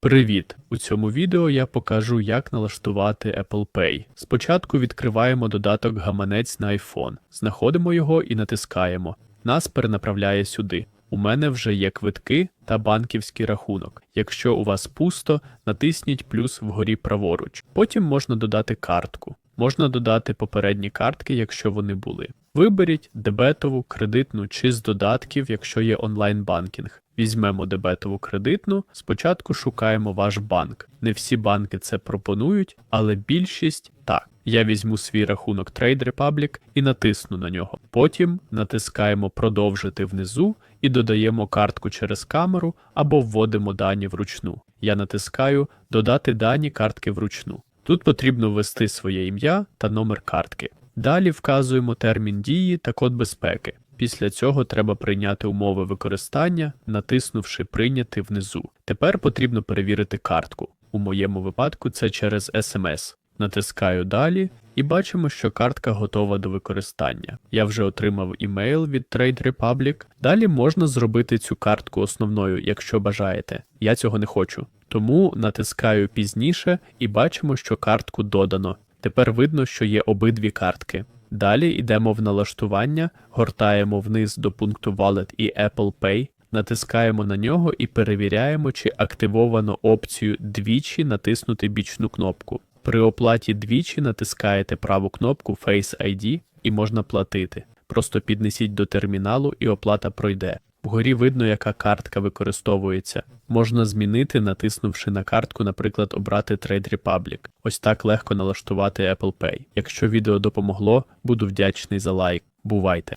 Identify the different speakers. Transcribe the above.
Speaker 1: Привіт! У цьому відео я покажу, як налаштувати Apple Pay. Спочатку відкриваємо додаток Гаманець на iPhone, знаходимо його і натискаємо. Нас перенаправляє сюди. У мене вже є квитки та банківський рахунок. Якщо у вас пусто, натисніть плюс вгорі праворуч. Потім можна додати картку. Можна додати попередні картки, якщо вони були. Виберіть дебетову, кредитну чи з додатків, якщо є онлайн-банкінг. Візьмемо дебетову кредитну, спочатку шукаємо ваш банк. Не всі банки це пропонують, але більшість так. Я візьму свій рахунок Trade Republic і натисну на нього. Потім натискаємо продовжити внизу і додаємо картку через камеру або вводимо дані вручну. Я натискаю додати дані картки вручну. Тут потрібно ввести своє ім'я та номер картки. Далі вказуємо термін дії та код безпеки. Після цього треба прийняти умови використання, натиснувши Прийняти внизу. Тепер потрібно перевірити картку. У моєму випадку це через SMS. Натискаю далі і бачимо, що картка готова до використання. Я вже отримав імейл від Trade Republic. Далі можна зробити цю картку основною, якщо бажаєте. Я цього не хочу. Тому натискаю пізніше і бачимо, що картку додано. Тепер видно, що є обидві картки. Далі йдемо в налаштування, гортаємо вниз до пункту Wallet і Apple Pay, натискаємо на нього і перевіряємо, чи активовано опцію двічі натиснути бічну кнопку. При оплаті двічі натискаєте праву кнопку Face ID і можна платити. Просто піднесіть до терміналу і оплата пройде. Вгорі видно, яка картка використовується. Можна змінити, натиснувши на картку, наприклад, обрати Trade Republic. Ось так легко налаштувати Apple Pay. Якщо відео допомогло, буду вдячний за лайк. Бувайте!